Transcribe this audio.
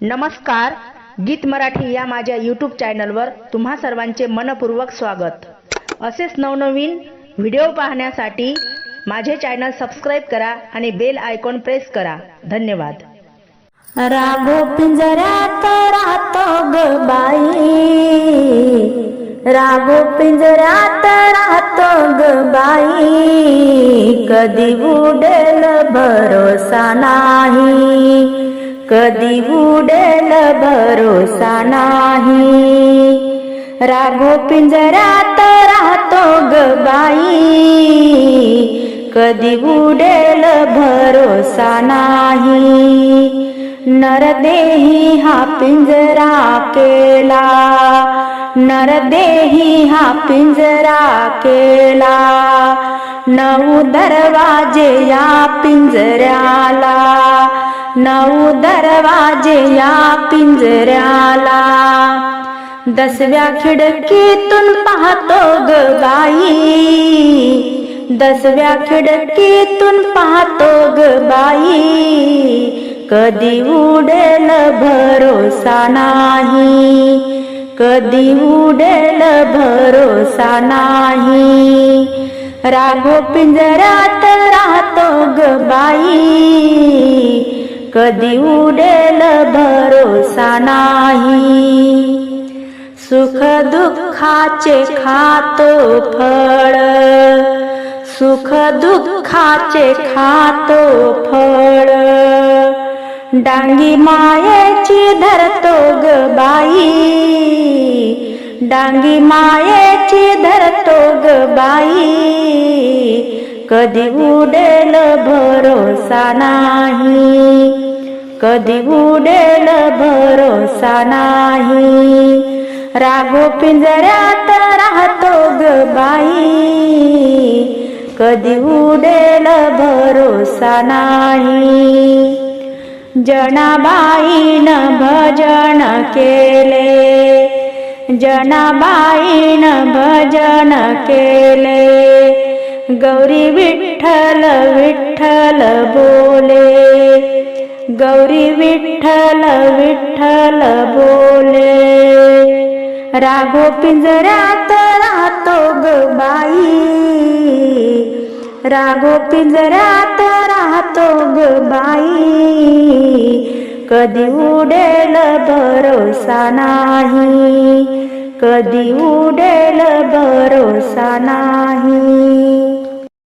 नमस्कार गीत मराठी या माझ्या यूट्यूब चॅनलवर तुम्हा सर्वांचे मनपूर्वक स्वागत. असेच नवनवीन व्हिडिओ पाहण्यासाठी माझे चॅनल सबस्क्राईब करा आणि बेल आयकॉन प्रेस करा. धन्यवाद. राघो पिंजऱ्यात राहतो ग बाई. राघो पिंजऱ्यात राहतो ग बाई. कधी उडेल भरोसा नाही. कधी उडेल भरोसा नाही. रागो पिंजरात राहतो ग बाई. कधी उडेल भरोसा नाही. नरदेही हा पिंजरा केला. नरदेही हा पिंजरा केला. नऊ दरवाजे या पिंजऱ्याला. नऊ दरवाजे या पिंजऱ्याला. दसव्या खिडकीतून पाहतो ग बाई. दसव्या खिडकीतून पाहतो ग बाई. कधी उडेल भरोसा नाही. कधी उडेल भरोसा नाही. राघो पिंजऱ्यात राहतो ग बाई. कधी उडेल भरोसा नाही. सुख दुःखाचे खातो फळ. सुख दुःखाचे खातो फळ. डांगी मायेची धरतो ग बाई. डांगी मायेची धरतो ग बाई. कधी उडेल भरोसा नाही. कधी उडेल भरोसा नाही. रागो पिंजऱ्यात राहतो ग बाई. कधी उडेल भरोसा नाही. जनाबाईन भजन केले. जनाबाईन भजन केले. गौरी विठ्ठल विठ्ठल बोले. गौरी विठ्ठल विठ्ठल बोले. राघो पिंजऱ्यात राहतो ग बाई. राघो पिंजऱ्यात राहतो ग बाई. कधी उडेल भरोसा नाही. कधी उडेल भरोसा नाही.